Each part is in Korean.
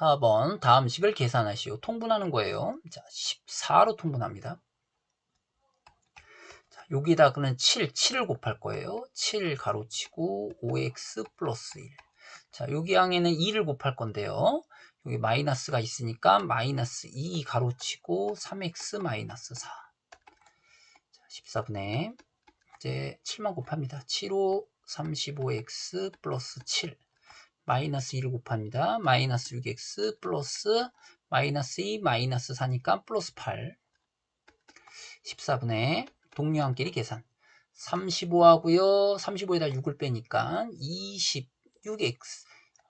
4번 다음 식을 계산하시오. 통분하는 거예요. 자, 14로 통분합니다. 자, 여기다가는 7, 7을 곱할 거예요. 7 가로치고 5x 플러스 1. 자, 여기 항에는 2를 곱할 건데요. 여기 마이너스가 있으니까 마이너스 2 가로치고 3x 마이너스 4. 자, 14분의 이제 7만 곱합니다. 7호 35x 플러스 7 마이너스 2를 곱합니다. 마이너스 6x 플러스 마이너스 2 마이너스 4니까 플러스 8 14분의 동료함끼리 계산 35 하고요. 35에다 6을 빼니까 26x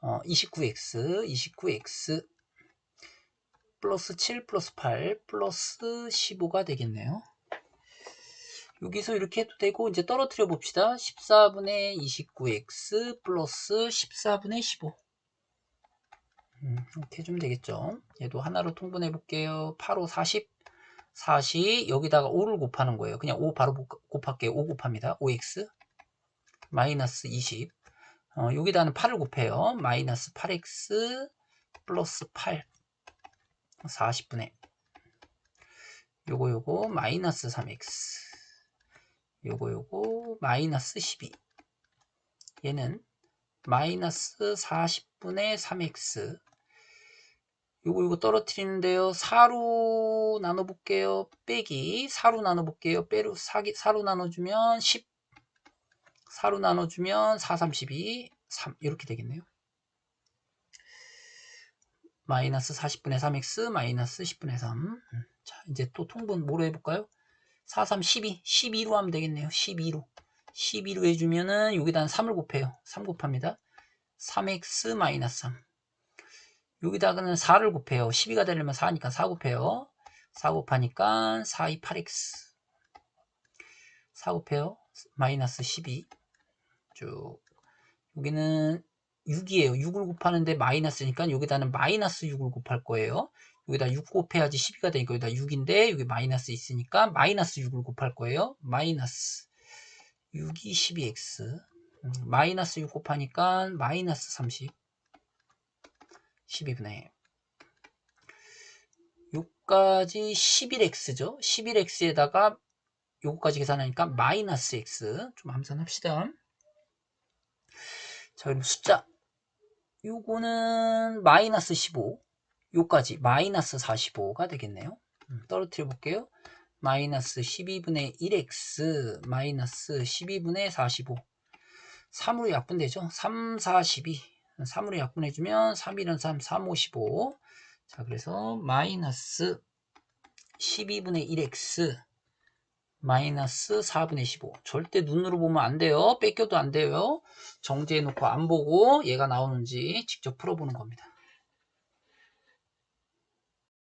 어, 29x 29x 플러스 7 플러스 8 플러스 15가 되겠네요. 여기서 이렇게 해도 되고 이제 떨어뜨려 봅시다. 14분의 29x 플러스 14분의 15 음, 이렇게 해주면 되겠죠. 얘도 하나로 통분해 볼게요. 8, 5, 40 40 여기다가 5를 곱하는 거예요. 그냥 5 바로 곱할게요. 5 곱합니다. 5x 마이너스 20 어, 여기다는 8을 곱해요. 마이너스 8x 플러스 8 40분의 요거 요거 마이너스 3x 요거 요거 마이너스 12 얘는 마이너스 40분의 3x 요거 요거 떨어뜨리는데요. 4로 나눠 볼게요. 빼기. 4로 나눠 볼게요. 빼로 4, 4로 나눠주면 10 4로 나눠주면 4, 32 3 이렇게 되겠네요. 마이너스 40분의 3x 마이너스 10분의 3 자, 이제 또 통분 뭐로 해볼까요? 4, 3, 12. 12로 하면 되겠네요. 12로. 12로 해주면은 여기다 3을 곱해요. 3 곱합니다. 3x 마이너스 3. 여기다가는 4를 곱해요. 12가 되려면 4니까 4 곱해요. 4 곱하니까 4, 2, 8x. 4 곱해요. 마이너스 12. 쭉. 여기는 6이에요. 6을 곱하는데 마이너스니까 여기다는 마이너스 6을 곱할 거예요. 여기다 6 곱해야지 12가 되니까 여기다 6인데 여기 마이너스 있으니까 마이너스 6을 곱할 거예요. 마이너스 6이 12x 음, 마이너스 6 곱하니까 마이너스 30 12분의 요까지 11x죠. 11x에다가 요거까지 계산하니까 마이너스 x 좀 암산합시다. 자 그럼 숫자 요거는 마이너스 15 요까지 마이너스 45가 되겠네요. 음, 떨어뜨려 볼게요. 마이너스 12분의 1x 마이너스 12분의 45 3으로 약분되죠. 3, 4, 12 3으로 약분해주면 3, 1은 3, 3, 5, 15 자, 그래서 마이너스 12분의 1x 마이너스 4분의 15 절대 눈으로 보면 안 돼요. 뺏겨도 안 돼요. 정지해 놓고 안 보고 얘가 나오는지 직접 풀어보는 겁니다.